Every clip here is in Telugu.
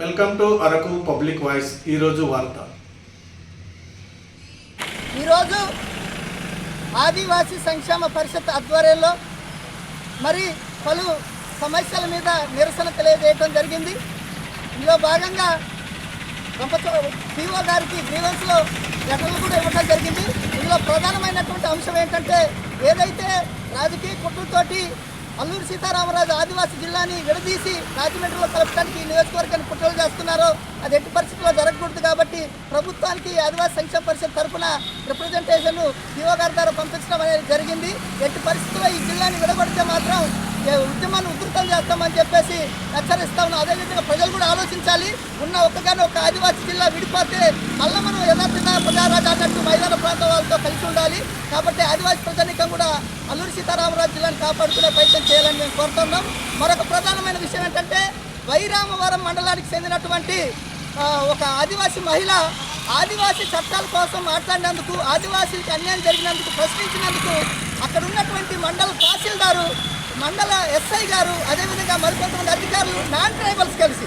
Welcome to Araku public voice ఈరోజు వార్త. ఈరోజు ఆదివాసీ సంక్షేమ పరిషత్ ఆధ్వర్యంలో మరి పలు సమస్యల మీద నిరసన తెలియజేయడం జరిగింది. ఇందులో భాగంగా పిఓ గారికి గ్రీవెన్స్లో లెటర్లు కూడా ఇవ్వడం జరిగింది. ఇందులో ప్రధానమైనటువంటి అంశం ఏంటంటే ఏదైతే రాజకీయ కుట్రతోటి అల్లూరు సీతారామరాజు ఆదివాసీ జిల్లాని విడదీసి రాజమండ్రిలో కలపడానికి ఈ నియోజకవర్గాన్ని కుట్రలు చేస్తున్నారో అది ఎట్టి పరిస్థితుల్లో జరగకూడదు కాబట్టి ప్రభుత్వానికి ఆదివాసీ సంక్షేమ పరిషత్ తరఫున రిప్రజెంటేషన్ పిఓ గారి ద్వారా పంపించడం అనేది జరిగింది. ఎట్టి పరిస్థితుల్లో ఈ జిల్లాని విడగొడితే మాత్రం ఉద్యమాన్ని ఉధృతం చేస్తామని చెప్పేసి హెచ్చరిస్తా ఉన్నాం. అదేవిధంగా ప్రజలు కూడా ఆలోచించాలి. ఉన్న ఒక్కగానే ఒక ఆదివాసీ జిల్లా విడిపోతే మళ్ళీ మనం యథార్థంగా ప్రజారాజు అన్నట్టు మైదాన ప్రాంతం వాళ్ళతో కలిసి ఉండాలి. కాబట్టి ఆదివాసీ ప్రజానికం కూడా సీతారామరాజు జిల్లాను కాపాడుకునే ప్రయత్నం చేయాలని మేము కోరుతున్నాం. మరొక ప్రధానమైన విషయం ఏంటంటే వైరామవరం మండలానికి చెందినటువంటి ఒక ఆదివాసీ మహిళ ఆదివాసీ చట్టాల కోసం మాట్లాడినందుకు ఆదివాసీలకు అన్యాయం జరిగినందుకు ప్రశ్నించినందుకు అక్కడ ఉన్నటువంటి మండల తహసీల్దారు మండల ఎస్ఐ గారు అదేవిధంగా మరికొంతమంది అధికారులు నాన్ ట్రైబల్స్ కలిసి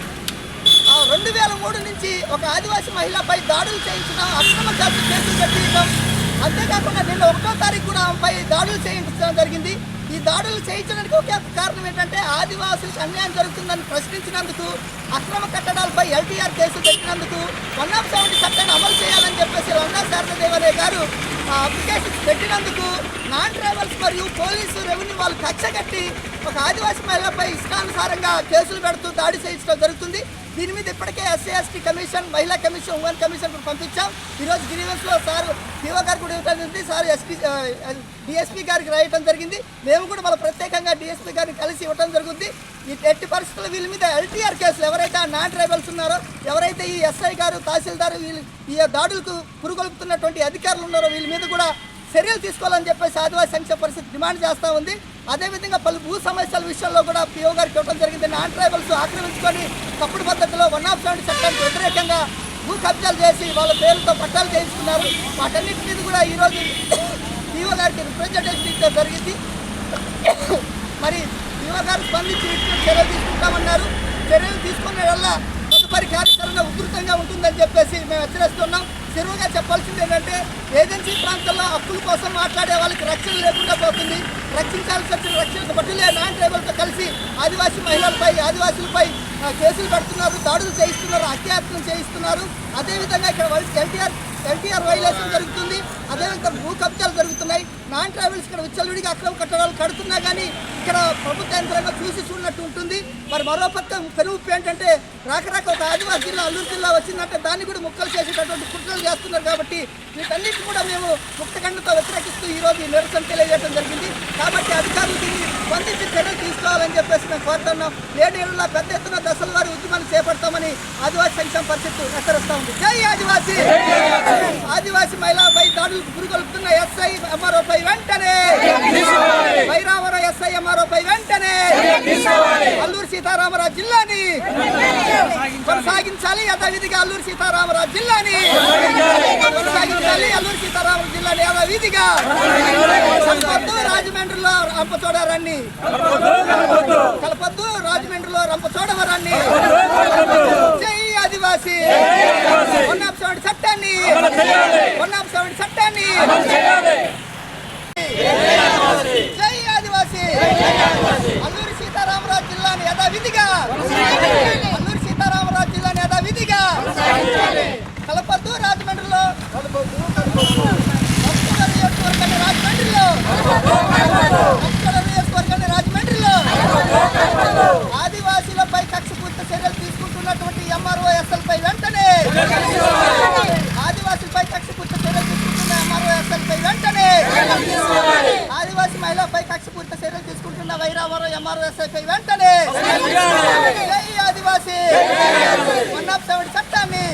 రెండు వేల మూడు నుంచి ఒక ఆదివాసీ మహిళపై దాడులు చేయించడం అక్రమ కేసులు కేసులు అంతేకాకుండా నిన్న ఒకటో తారీఖు కూడా ఆమెపై దాడులు చేయించడం జరిగింది. ఈ దాడులు చేయించడానికి ఒకే ఒక కారణం ఏంటంటే ఆదివాసులకు అన్యాయం జరుగుతుందని ప్రశ్నించినందుకు అక్రమ కట్టడాలపై ఎల్టీఆర్ కేసు పెట్టినందుకు వన్ ఆఫ్ సెవెంటీ చట్టాన్ని అమలు చేయాలని చెప్పేసి రంగా శారదేవరే గారు ఆ అప్లికేషన్ పెట్టినందుకు నాన్ ట్రైబల్స్ మరియు పోలీసు రెవెన్యూ వాళ్ళు కక్ష కట్టి ఒక ఆదివాసీ మహిళపై ఇష్టానుసారంగా కేసులు పెడుతూ దాడి చేయించడం జరుగుతుంది. దీని మీద ఇప్పటికే ఎస్సీ ఎస్టీ కమిషన్ మహిళా కమిషన్ ఉమెన్ కమిషన్ కూడా పంపించాం. ఈరోజు గ్రీవెన్స్లో సార్ పిఓ గారు కూడా ఇవ్వడం జరిగింది సార్ ఎస్పీ డిఎస్పీ గారికి రాయటం జరిగింది. మేము కూడా మన ప్రత్యేకంగా డిఎస్పీ గారిని కలిసి ఇవ్వడం జరుగుతుంది ఈ ఎట్టి పరిస్థితుల్లో వీళ్ళ మీద ఎల్టీఆర్ కేసులు ఎవరైతే ఆ నాన్ ట్రైబల్స్ ఉన్నారో ఎవరైతే ఈ ఎస్ఐ గారు తహసీల్దారు వీళ్ళు ఈ దాడులకు పురుగొలుపుతున్నటువంటి అధికారులు ఉన్నారో వీళ్ళ మీద కూడా చర్యలు తీసుకోవాలని చెప్పేసి ఆదివాసీ సంక్షేమ పరిస్థితి డిమాండ్ చేస్తూ ఉంది. అదేవిధంగా పలు భూ సమస్యల విషయంలో కూడా పిఓ గారికి ఇవ్వడం జరిగింది. నాన్ ట్రైబల్స్ ఆక్రమించుకొని తప్పుడు పద్ధతిలో వన్ ఆఫ్ సెవెంటీ చట్టానికి వ్యతిరేకంగా భూ కబ్జాలు చేసి వాళ్ళ పేరుతో పట్టాలు చేయించుకున్నారు. వాటన్నిటి మీద కూడా ఈరోజు పిఓ గారికి రిప్రజెంటేషన్ జరిగింది. మరి పిఓ గారు స్పందించి చర్యలు తీసుకుంటామన్నారు. చర్యలు తీసుకునే వల్ల తదుపరి కార్యాచరణ ఉధృతంగా ఉంటుందని చెప్పేసి మేము హెచ్చరిస్తున్నాం. చెరువుగా చెప్పాల్సింది ఏంటంటే ఏజెన్సీ ప్రాంతాల్లో అప్పుల కోసం మాట్లాడే వాళ్ళకి రక్షణ లేకుండా పోతుంది. రక్షించాల్సి వచ్చిన రక్షణ బట్టులే నాన్ ట్రైబల్తో కలిసి ఆదివాసీ మహిళలపై ఆదివాసులపై కేసులు పెడుతున్నారు దాడులు చేయిస్తున్నారు అత్యాత్మలు చేయిస్తున్నారు. అదేవిధంగా ఇక్కడ ఎల్టీఆర్ ఎల్టీఆర్ వైలేషన్ జరుగుతుంది. అదేవిధంగా భూ కబ్జాలు జరుగుతున్నాయి. నాన్ ట్రైబల్స్ ఇక్కడ ఉచ్చలుడిగా అక్రమ కట్టడాలు కడుతున్నా కానీ ఇక్కడ ప్రభుత్వ యంత్రంగా చూసి చూడనట్టు ఉంటుంది. మరి మరో పక్క పెరుగు ఏంటంటే రాకరాక ఒక ఆదివాసీ జిల్లా అల్లూరు జిల్లా వచ్చిందంటే దాన్ని కూడా ముక్కలు చేసేటటువంటి కుట్రలు చేస్తున్నారు కాబట్టి వీటన్నిటి కూడా మేము ముక్తఖండంతో వ్యతిరేకిస్తూ ఈరోజు ఈ నిరసన తెలియజేయడం జరిగింది. కాబట్టి అధికారులు దీన్ని స్పందించి చర్యలు తీసుకోవాలని చెప్పేసి మేము కోరుతున్నాం లేడీలలో పెద్ద ఎత్తున దశల వారి ఉద్యమాన్ని చేపడతామని ఆదివాసీ సంక్షేమ పరిస్థితి హెచ్చరిస్తా ఉంది. జై ఆదివాసీ! ఆదివాసీ మహిళపై దాడులకు పురుగొల్పుతున్న ఎస్ఐ ఎంఆర్ఓపై వెంటనే! వైరావరం ఎస్ఐ ఎంఆర్ఓపై వెంటనే! అల్లూరు సీతారామరాజు జిల్లాని కొనసాగించాలి యథావిధిగా అల్లూరు సీతారామరాజు జిల్లాని కొనసాగించాలి అల్లూరు సీతారామరాజు జిల్లాని యథావిధిగా కలపొద్దు రాజమండ్రిలో రంపచోడవరాన్ని. కలపద్దు రాజమండ్రిలో రంపచోడవరాన్ని. చూడవరాన్ని ఆదివాసీ వన్ ఆఫ్ సెవెంటీ చట్టాన్ని వన్ ఆఫ్ సెవెంటీ చట్టాన్ని జై ఆదివాసీ అల్లూరి సీతారామరాజు యథావిధిగా అల్లూరి సీతారామరాజు జిల్లాని యథావిధిగా కలపద్దు రాజమండ్రిలో నియోజకవర్గాన్ని రాజమండ్రిలో నియోజకవర్గాన్ని రాజమండ్రిలో ఆదివాసీలపై కక్షపూర్త చర్యలు తీసుకుంటున్నటువంటి ఎంఆర్ఓ ఎస్ఎల్పై ఉన్న వైరావరం ఎంఆర్ఎస్ఐపై వెంటనే ఆదివాసీ. వన్ ఆఫ్ సెవెంటీ చట్టాన్ని